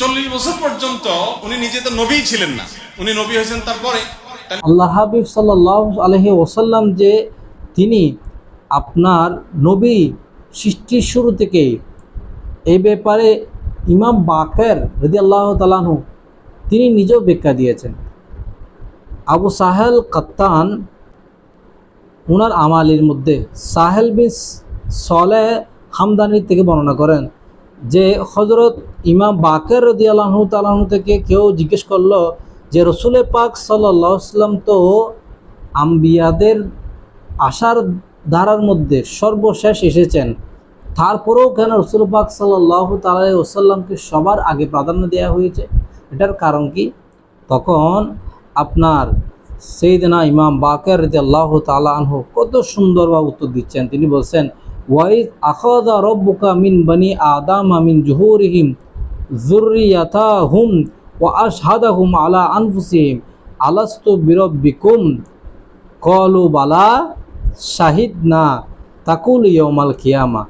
চল্লিশ বছর পর্যন্ত উনি নিজে তো নবী ছিলেন না। উনি নবী হয়েছেন তারপরে। আল্লাহ হাবিব সাল্লাহ আলহি ওসাল্লাম যে তিনি আপনার নবী সৃষ্টির শুরু থেকেই এই ব্যাপারে ইমাম বাকের রদি আল্লাহ তালাহু তিনি নিজেও ব্যাখ্যা দিয়েছেন। আবু সাহেল কাত্তান ওনার আমালির মধ্যে সাহেল বিন সলে হামদানির থেকে বর্ণনা করেন। যে হজরত ইমাম বাকের রদি আল্লাহ তালাহু থেকে কেউ জিজ্ঞেস করল যে রসুলের পাক সাল্লাম তো আম্বিয়াদের আশার ধারার মধ্যে সর্বশেষ এসেছেন। তারপরেও কেন রসুল পাক সাল্লাহ তালাই ওসাল্লামকে সবার আগে প্রাধান্য দেওয়া হয়েছে? এটার কারণ কি? তখন আপনার সেইদিনা ইমাম বাকের রদি আল্লাহ তালাহ কত সুন্দরভাবে উত্তর দিচ্ছেন। তিনি বলছেন ওয়াইদ আখাদা রব্বুকা মিন বানি আদাম মিন জুহুরিহিম জুরিয়াতা হুম ও আশহাদাহুম আলা আনফুসিহিম। আলাস্তু বিরব্বিকুম? কলু বালা শাহিদ না তাকুল ইয়মাল কিয়ামা।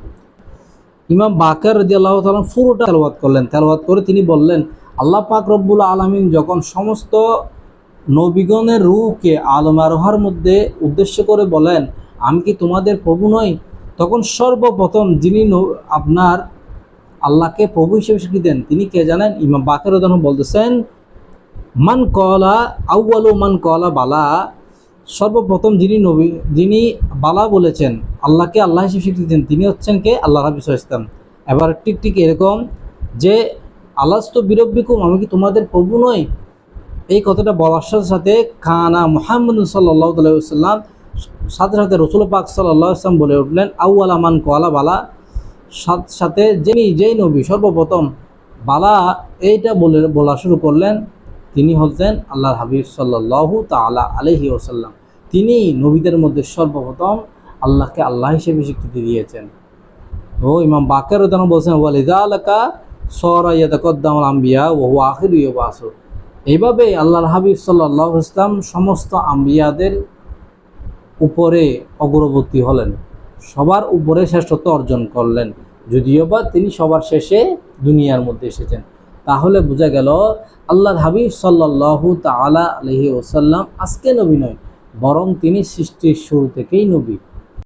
ইমাম বাকার রদি আল্লাহ তালাম পুরোটা তেলওয়াত করলেন। তেলওয়াত করে তিনি বললেন, আল্লাহ পাক রব্বুল আলমিন যখন সমস্ত নবীগণের রুকে আলম আরোহার মধ্যে উদ্দেশ্য করে বলেন, আমি কি তোমাদের প্রভু নই? তখন সর্বপ্রথম যিনি আপনার আল্লাহকে প্রভু হিসেবে স্বীকৃতি দেন, তিনি কে জানেন? ইমাম বাকের বলতেছেন, মান কলা আউয়ালু মান কলা বালা। সর্বপ্রথম যিনি নবী, যিনি বালা বলেছেন, আল্লাহকে আল্লাহ হিসেবে স্বীকৃতি দেন, তিনি হচ্ছেন কে? আল্লাহ হাবিজ ইসলাম এবার ঠিক ঠিক এরকম যে, আল্লাহ তো বিরব্বিকুম, আমি কি তোমাদের প্রভু নই? এই কথাটা বলার সাথে সাথে খানা মোহাম্মদ সাল্লাহ তাল্লাম সাথে সাথে রসুল পাক সাল্লাহ ইসলাম বলে উঠলেন আউআলা মান কোয়ালা বালা। সাথে সাথে যিনি, যেই নবী সর্বপ্রথম বালা, এইটা বলে, বলা শুরু করলেন, তিনি হচ্ছেন আল্লাহর হাবিব সাল্লাহ তালা আলহি ওসাল্লাম তিনি নবীদের মধ্যে সর্বপ্রথম আল্লাহকে আল্লাহ হিসেবে স্বীকৃতি দিয়েছেন। ও ইমাম বাকের উদাহরণ বলছেন ওয়ালিদা আলাকা সরাইয়াদকদ্দাম আম্বিয়া ও আখির বাসু এইভাবে আল্লাহর হাবিব সাল্লাহ ইসলাম সমস্ত আম্বিয়াদের উপরে অগ্রবর্তী হলেন। সবার উপরে শ্রেষ্ঠত্ব অর্জন করলেন। যদিও বা তিনি সবার শেষে দুনিয়ার মধ্যে এসেছেন। তাহলে বোঝা গেল, আল্লাহর হাবিব সাল্লাহ তালা আলহি ওসাল্লাম আজকে নবী নয়, বরং তিনি সৃষ্টির শুরু থেকেই নবী।